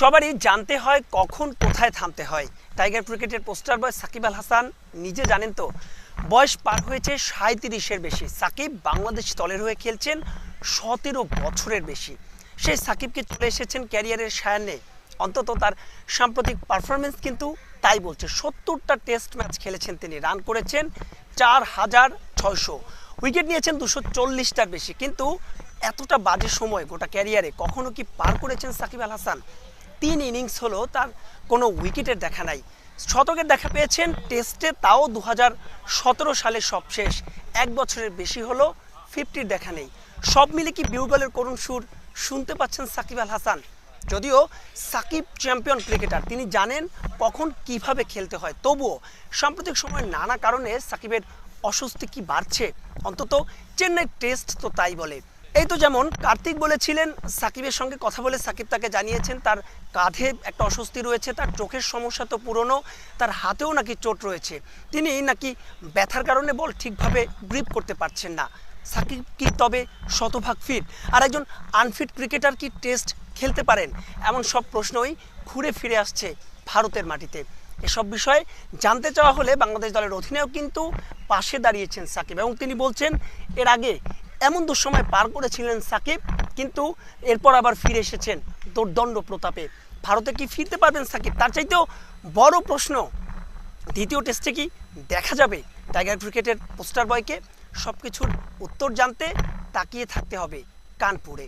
সবারই জানতে হয় কখন কোথায় থামতে হয়। টাইগার ক্রিকেটের পোস্টার বয় সাকিব আল হাসান নিজে জানেন তো, বয়স পার হয়েছে সাঁত্রিশের বেশি। সাকিব বাংলাদেশ দলের হয়ে খেলছেন সতেরো বছরের বেশি। সেই সাকিবকে চলে এসেছেন ক্যারিয়ারের সায়ানে অন্তত তার সাম্প্রতিক পারফরমেন্স কিন্তু তাই বলছে। সত্তরটা টেস্ট ম্যাচ খেলেছেন তিনি, রান করেছেন চার হাজার ছয়শো। উইকেট নিয়েছেন দুশো চল্লিশটার বেশি। কিন্তু এতটা বাজে সময় গোটা ক্যারিয়ারে কখনো কি পার করেছেন সাকিব আল হাসান? তিন ইনিংস হলো তার কোনো উইকেটের দেখা নাই। শতকের দেখা পেয়েছেন, টেস্টে তাও দু সালে সব শেষ। এক বছরের বেশি হলো, ফিফটির দেখা নেই। সব মিলে কি বিউগলের করুণ সুর শুনতে পাচ্ছেন সাকিব আল হাসান? যদিও সাকিব চ্যাম্পিয়ন ক্রিকেটার, তিনি জানেন কখন কীভাবে খেলতে হয়। তবুও সাম্প্রতিক সময় নানা কারণে সাকিবের অস্বস্তি কি বাড়ছে? অন্তত চেন্নাই টেস্ট তো তাই বলে। এই তো যেমন কার্তিক বলেছিলেন, সাকিবের সঙ্গে কথা বলে সাকিব তাকে জানিয়েছেন, তার কাঁধে একটা অস্বস্তি রয়েছে, তার চোখের সমস্যা তো পুরনো, তার হাতেও নাকি চোট রয়েছে। তিনি নাকি ব্যথার কারণে বল ঠিকভাবে গ্রিপ করতে পারছেন না। সাকিব কি তবে শতভাগ ফিট আর একজন আনফিট ক্রিকেটার কি টেস্ট খেলতে পারেন? এমন সব প্রশ্নই ঘুরে ফিরে আসছে ভারতের মাটিতে। এসব বিষয়ে জানতে চাওয়া হলে বাংলাদেশ দলের অধিনায়ক কিন্তু পাশে দাঁড়িয়েছেন সাকিব এবং তিনি বলছেন, এর আগে এমন দুঃসময় পার করেছিলেন সাকিব, কিন্তু এরপর আবার ফিরে এসেছেন দুর্দণ্ড প্রতাপে। ভারতে কি ফিরতে পারবেন সাকিব? তার চাইতেও বড় প্রশ্ন, দ্বিতীয় টেস্টে কি দেখা যাবে? টাইগার ক্রিকেটের পোস্টার বয়কে সব কিছুর উত্তর জানতে তাকিয়ে থাকতে হবে কানপুরে।